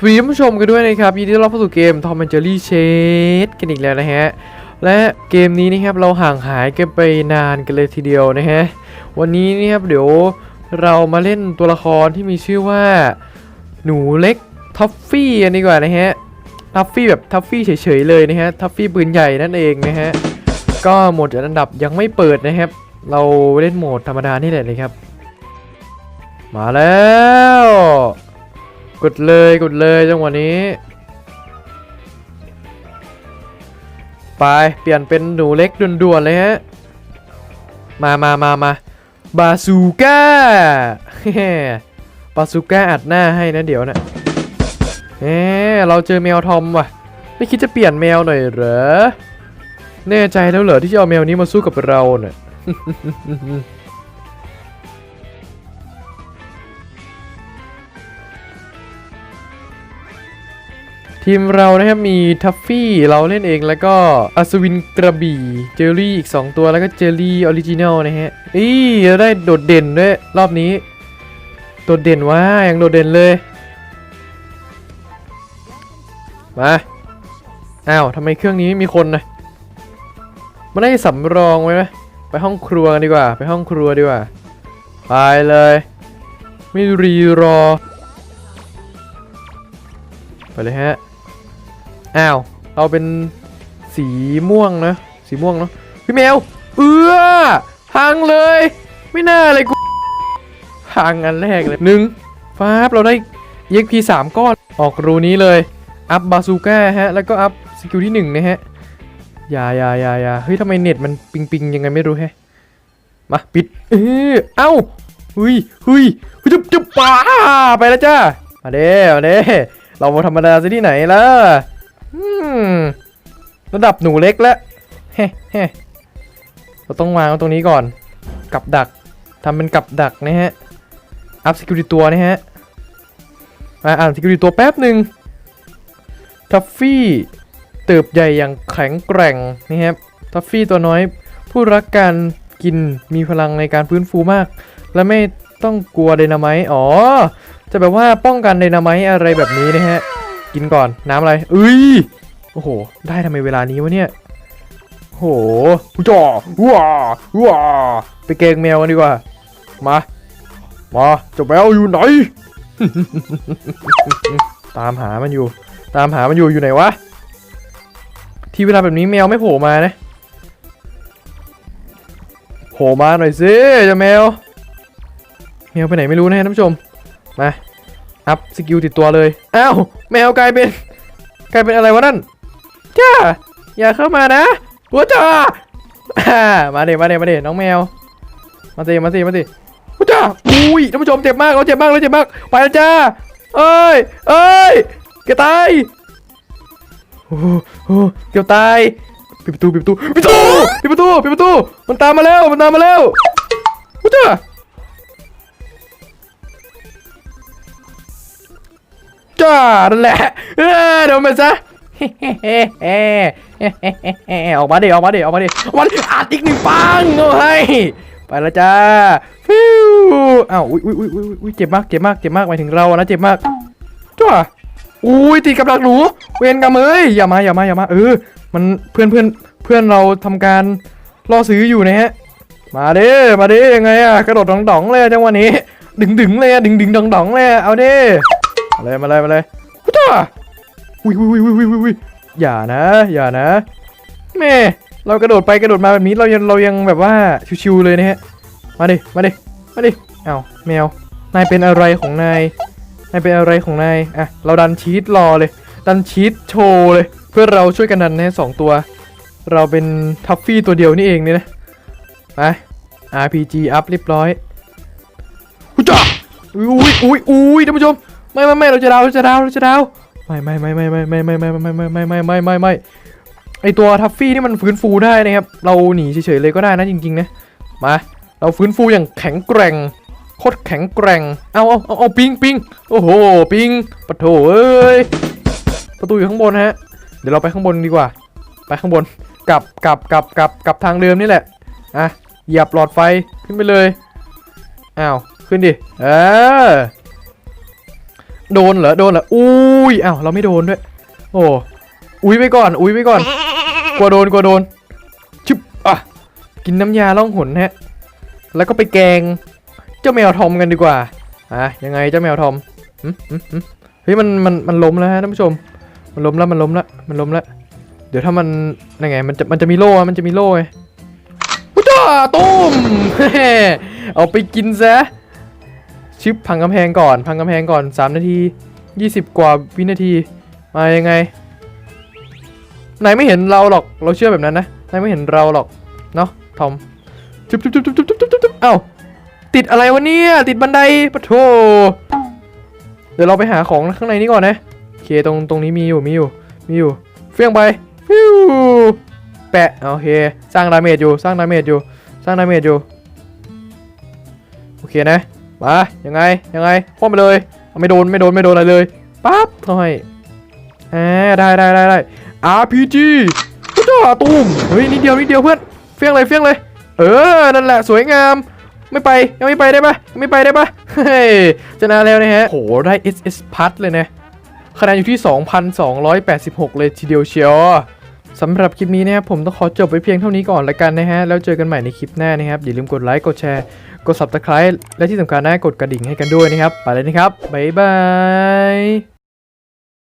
สวัสดีท่านผู้ชมกันด้วยนะครับยินดีต้อนรับเข้าสู่เกม Tom and Jerry Shade กันอีกแล้วนะฮะ และเกมนี้นะครับเราห่างหายกันไปนานกันเลยทีเดียวนะฮะ วันนี้นะครับเดี๋ยวเรามาเล่นตัวละครที่มีชื่อว่า หนูเล็กท็อฟฟี่กันดีกว่านะฮะท็อฟฟี่แบบท็อฟฟี่เฉยๆเลยนะฮะท็อฟฟี่ปืนใหญ่นั่นเองนะฮะ ก็โหมดจัดอันดับยังไม่เปิดนะครับ เราเล่นโหมดธรรมดานี่แหละเลยครับ มาแล้ว กดเลยกดเลยจังหวะนี้ ไป เปลี่ยนเป็นหนูเล็กด่วนๆเลยฮะ มามามามาบาซูก้าบาซูก้าอัดหน้าให้นะเดี๋ยวนะเอ๊เราเจอแมวทอมว่ะ ไม่คิดจะเปลี่ยนแมวหน่อยเหรอ แน่ใจแล้วเหรอที่จะเอาแมวนี้มาสู้กับเราเนี่ย ทีมเรานะครับมีทัฟฟี่เราเล่นเองแล้วก็อัศวินกระบี่เจอรี่อีก 2 ตัวแล้วก็เจอรี่ออริจินัลนะฮะอีเราได้โดดเด่นด้วยรอบนี้ โดดเด่นว่ายังโดดเด่นเลย มาอ้าวทำไมเครื่องนี้ไม่มีคนนะมันได้สำรองไว้ไหมไปห้องครัวกันดีกว่า ไปห้องครัวดีกว่าไปเลย ไม่รีรอ ไปเลยฮะ อ้าว เอาเป็นสีม่วงนะ สีม่วงเนาะ พี่แมว เอื้อพังเลย ไม่น่าเลยกูพังอันแรกเลยหนึ่งฟ้าบเราได้ EXP 3 ก้อน ออกรูนี้เลย อัพบาซูก้าฮะ แล้วก็อัพสกิลที่ 1 นะฮะ อย่าอย่าอย่าอย่าเฮ้ยทำไมเน็ตมันปิงปิงยังไงไม่รู้แฮะ มาปิด เออเอ้าเฮ้ยเฮ้ยเฮ้ยจุ๊บจุ๊บป้าไปแล้วจ้า มาเด้มาเด้เรามาธรรมดาซะที่ไหนล่ะ ระดับหนูเล็กแล้วเฮ้เฮ้เราต้องวางตรงนี้ก่อน กับดักทำเป็นกับดักนะฮะ อัพสกิลตัวนะฮะ มาอ่านสกิลตัวแป๊บหนึ่งทัฟฟี่เติบใหญ่อย่างแข็งแกร่งนะครับทัฟฟี่ตัวน้อย ผู้รักการกินมีพลังในการฟื้นฟูมาก และไม่ต้องกลัวไดนาไมต์อ๋อ จะแบบว่าป้องกันไดนาไมต์อะไรแบบนี้นะฮะ กินก่อนน้ำอะไรเอ้ยโอ้โห ได้ทำไมเวลานี้วะเนี่ยโอ้โหจ่อว้าว้าไปเกงแมวกันดีกว่า มา มาจ้าแมวอยู่ไหน ตามหามันอยู่ ตามหามันอยู่อยู่ไหนวะ ที่เวลาแบบนี้แมวไม่โผล่มานะ โผล่มาหน่อยสิจ้าแมว แมวไปไหนไม่รู้นะท่านผู้ชม มา อัพสกิลติดตัวเลย อ้าว แมวกลายเป็น กลายเป็นอะไรวะนั่น จ้า อย่าเข้ามานะหัวจ้ามาเดมาเดมาเดน้องแมว มาสิมาสิมาสิหัวจ้าอุ้ยท่านผู้ชมเจ็บมากเราเจ็บมากเราเจ็บมาก ไปแล้วจ้า เอ้ย เอ้ยเกยวตายโอ้โหเกี่ยวตายปิดประตูปิดประตูปิดประตูปิดประตูปิดประตู มันตามมาแล้ว มันตามมาแล้วหัวจ้า จ้านั่นแหละเออเดี๋ยวมันซะออกมาดิออกมาดิออกมาดิออกมาดิอัดอีกหนึ่งปังเอาให้ไปแล้วจ้าฟิวอ้าวอุ้ยอุ้ยอุ้ยอุ้ยเจ็บมากเจ็บมากเจ็บมากหมายถึงเรานะเจ็บมากจ้าอุ้ยตีกับดักหนูเวรกรรมเอ้ยอย่ามาอย่ามาอย่ามาเออมันเพื่อนเพื่อนเพื่อนเราทำการล่อซื้ออยู่นะฮะมาเด้มาเด้ยังไงอะกระโดดดองๆเลยจังวะนี้ ดึงดึงๆเลยอะดึงดึงดองๆเลยอะเอาเด้ มาเลยมาเลยมาเลยจ้าอุ้ยอุ้ยอุ้ยอุ้ยอุ้ยอุ้ยอย่านะ อย่านะแม่เรากระโดดไปกระโดดมาแบบนี้เรายังเรายังแบบว่าชิวๆเลยนะฮะมาดิมาดิมาดิเอาแมวนายเป็นอะไรของนายนายเป็นอะไรของนายอะเราดันชีตรอเลย ดันชีตโชว์เลย เพื่อเราช่วยกันดันนะฮะสองตัว เราเป็นทัฟฟี่ตัวเดียวนี่เองเนี่ยนะไป RPG อัพเรียบร้อยอุ้ยจ้าอุ้ยอุ้ยอุ้ยท่านผู้ชม ไม่ไม่ไม่เราจะดาวเราจะดาวเราจะดาวไม่ไม่ไม่ไม่ไม่ไม่ไม่ไม่ไม่ไม่ไม่ไม่ไม่ไม่ไม่ไอตัวทัฟฟี่นี่มันฟื้นฟูได้นะครับเราหนีเฉยๆเลยก็ได้นะจริงๆนะมาเราฟื้นฟูอย่างแข็งแกร่งโคตรแข็งแกร่งเอาเอาเอาเอาปิงปิงโอ้โหปิงปะโถเอ้ยประตูอยู่ข้างบนฮะเดี๋ยวเราไปข้างบนดีกว่า ไปข้างบนกลับกลับกลับกลับกลับทางเดิมนี่แหละอะเหยียบหลอดไฟขึ้นไปเลยอ้าวขึ้นดิเออ โดนเหรอ โดนเหรอ อุ้ยอ้าวเราไม่โดนด้วย โอ้ อุ้ยไปก่อน อุ้ยไปก่อน กลัวโดน กลัวโดนชึบอะ กินน้ำยาล่องหนฮะ แล้วก็ไปแกง เจ้าแมวทอมกันดีกว่า อะ ยังไงเจ้าแมวทอมเฮ้ย มัน มัน มันล้มแล้วฮะท่านผู้ชม มันล้มแล้ว มันล้มแล้ว มันล้มแล้ว เดี๋ยวถ้ามันยังไง มันจะ มันจะมีโล่อะมันจะมีโล่ไงอุ้จ้าตุ้มเอาไปกินซะ ชิปพังกำแพงก่อน พังกำแพงก่อน 3 นาที 20 กว่าวินาที มายังไงนายไม่เห็นเราหรอกเราเชื่อแบบนั้นนะนายไม่เห็นเราหรอกเนาะทอมจุ๊บจุ๊บจุ๊บจุ๊บจุ๊บจุ๊บจุ๊บเอ้าติดอะไรวะเนี่ยติดบันไดปะโถเดี๋ยวเราไปหาของข้างในนี้ก่อนนะโอเคตรงตรงนี้มีอยู่มีอยู่มีอยู่เฟี้ยงไปฟิวแปะโอเค สร้างดาเมจอยู่สร้างดาเมจอยู่ สร้างดาเมจอยู่โอเคนะ มายังไงยังไงพ่อไปเลยไม่โดนไม่โดนไม่โดนอะไรเลยปั๊บเข้าให้อ่าได้ได้ได้ได้ RPG พุทธาตูมเฮ้ยนิดเดียวนิดเดียวเพื่อนเฟี้ยงเลยเฟี้ยงเลย เออนั่นแหละสวยงามไม่ไปยังไม่ไปได้ปะยังไม่ไปได้ปะเฮ้ยชนะแล้วนะฮะโหได้ SS พัดเลยนะคะแนนอยู่ที่ 2,286 เลยทีเดียวเชียวสำหรับคลิปนี้นะครับผมต้องขอจบไว้เพียงเท่านี้ก่อนละกันนะฮะ แล้วเจอกันใหม่ในคลิปหน้านะครับ อย่าลืมกดไลค์กดแชร์ กด subscribe และที่สำคัญนะกดกระดิ่งให้กันด้วยนะครับ ไปเลยนะครับ บ๊ายบาย